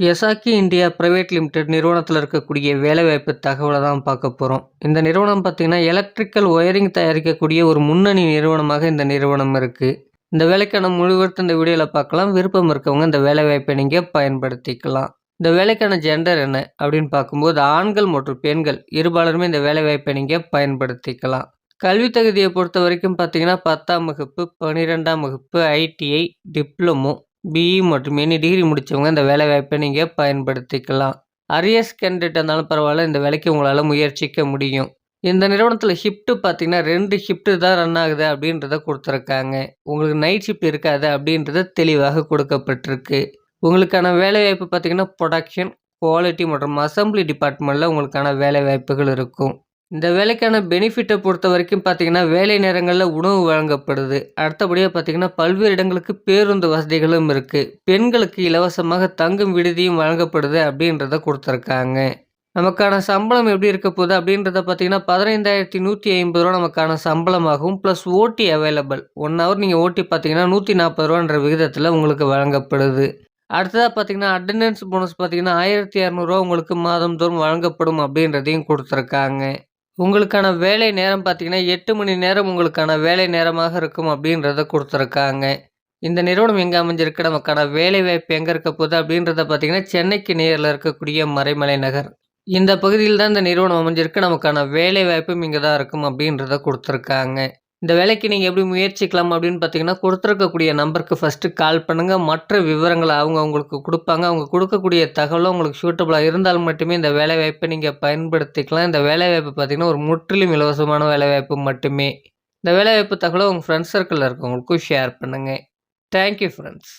எசாக்கி India private limited நிறுவனத்தில் இருக்கக்கூடிய வேலைவாய்ப்பு தகவலை தான் பார்க்க போகிறோம் இந்த நிறுவனம் பார்த்திங்கன்னா எலக்ட்ரிக்கல் ஒயரிங் தயாரிக்கக்கூடிய ஒரு முன்னணி நிறுவனமாக இந்த நிறுவனம் இருக்குது இந்த வேலைக்கான முழுவதும் இந்த வீடியோவில் பார்க்கலாம். விருப்பம் இருக்கவங்க இந்த வேலைவாய்ப்பை நீங்கள் பயன்படுத்திக்கலாம். இந்த வேலைக்கான ஜெண்டர் என்ன அப்படின்னு பார்க்கும்போது ஆண்கள் மற்றும் பெண்கள் இருபாலருமே இந்த வேலைவாய்ப்பை நீங்கள் பயன்படுத்திக்கலாம். கல்வி தகுதியை பொறுத்த வரைக்கும் பார்த்தீங்கன்னா பத்தாம் வகுப்பு பன்னிரெண்டாம் வகுப்பு ஐடிஐ டிப்ளமோ பிஇ மற்றும் எனி டிகிரி முடித்தவங்க இந்த வேலைவாய்ப்பை நீங்கள் பயன்படுத்திக்கலாம். அரியஸ் கேண்டிடேட் இருந்தாலும் பரவாயில்ல இந்த வேலைக்கு உங்களால் முயற்சிக்க முடியும். இந்த நிறுவனத்தில் ஷிஃப்ட்டு பார்த்தீங்கன்னா ரெண்டு ஷிஃப்ட்டு தான் ரன் ஆகுது அப்படின்றத கொடுத்துருக்காங்க. உங்களுக்கு நைட் ஷிஃப்ட் இருக்காது அப்படின்றது தெளிவாக கொடுக்கப்பட்டிருக்கு. உங்களுக்கான வேலைவாய்ப்பு பார்த்தீங்கன்னா ப்ரொடக்ஷன் குவாலிட்டி மற்றும் அசம்பிளி டிபார்ட்மெண்ட்டில் உங்களுக்கான வேலைவாய்ப்புகள் இருக்கும். இந்த வேலைக்கான பெனிஃபிட்டை பொறுத்த வரைக்கும் பார்த்தீங்கன்னா வேலை நேரங்களில் உணவு வழங்கப்படுது. அடுத்தபடியாக பார்த்தீங்கன்னா பல்வேறு இடங்களுக்கு பேருந்து வசதிகளும் இருக்குது பெண்களுக்கு இலவசமாக தங்கும் விடுதியும் வழங்கப்படுது அப்படின்றத கொடுத்துருக்காங்க. நமக்கான சம்பளம் எப்படி இருக்க போகுது அப்படின்றத பார்த்தீங்கன்னா பதினைந்தாயிரத்தி நூற்றி ஐம்பது ரூபா நமக்கான சம்பளமாகவும் plus OT available one hour நீங்கள் ஓட்டி பார்த்தீங்கன்னா நூற்றி நாற்பது ரூபான்ற விகிதத்தில் உங்களுக்கு வழங்கப்படுது. அடுத்ததாக பார்த்தீங்கன்னா அட்டண்டன்ஸ் போனஸ் பார்த்தீங்கன்னா ஆயிரத்தி இரநூறுவா உங்களுக்கு மாதந்தோறும் வழங்கப்படும் அப்படின்றதையும் கொடுத்துருக்காங்க. உங்களுக்கான வேலை நேரம் பார்த்தீங்கன்னா எட்டு மணி நேரம் உங்களுக்கான வேலை நேரமாக இருக்கும் அப்படின்றத கொடுத்துருக்காங்க. இந்த நிறுவனம் எங்கே அமைஞ்சிருக்கு நமக்கான வேலை வாய்ப்பு எங்கே இருக்க போகுது அப்படின்றத பார்த்தீங்கன்னா சென்னைக்கு நேரில் இருக்கக்கூடிய மறைமலை நகர். இந்த பகுதியில் தான் இந்த நிறுவனம் அமைஞ்சிருக்கு நமக்கான வேலை வாய்ப்பும் இங்கே தான் இருக்கும் அப்படின்றத கொடுத்துருக்காங்க. இந்த வேலைக்கு நீங்கள் எப்படி முயற்சிக்கலாம் அப்படின்னு பார்த்தீங்கன்னா கொடுத்துருக்கக்கூடிய நம்பருக்கு ஃபஸ்ட்டு கால் பண்ணுங்கள் மற்ற விவரங்களை அவங்க உங்களுக்கு கொடுப்பாங்க. அவங்க கொடுக்கக்கூடிய தகவலும் உங்களுக்கு சூட்டபுளாக இருந்தால் மட்டுமே இந்த வேலைவாய்ப்பை நீங்கள் பயன்படுத்திக்கலாம். இந்த வேலைவாய்ப்பு பார்த்திங்கன்னா ஒரு முற்றிலும் இலவசமான வேலைவாய்ப்பு மட்டுமே. இந்த வேலைவாய்ப்பு தகவலை உங்கள் ஃப்ரெண்ட்ஸ் சர்க்கிளில் இருக்கவங்களுக்கும் ஷேர் பண்ணுங்கள் தேங்க்யூ ஃப்ரெண்ட்ஸ்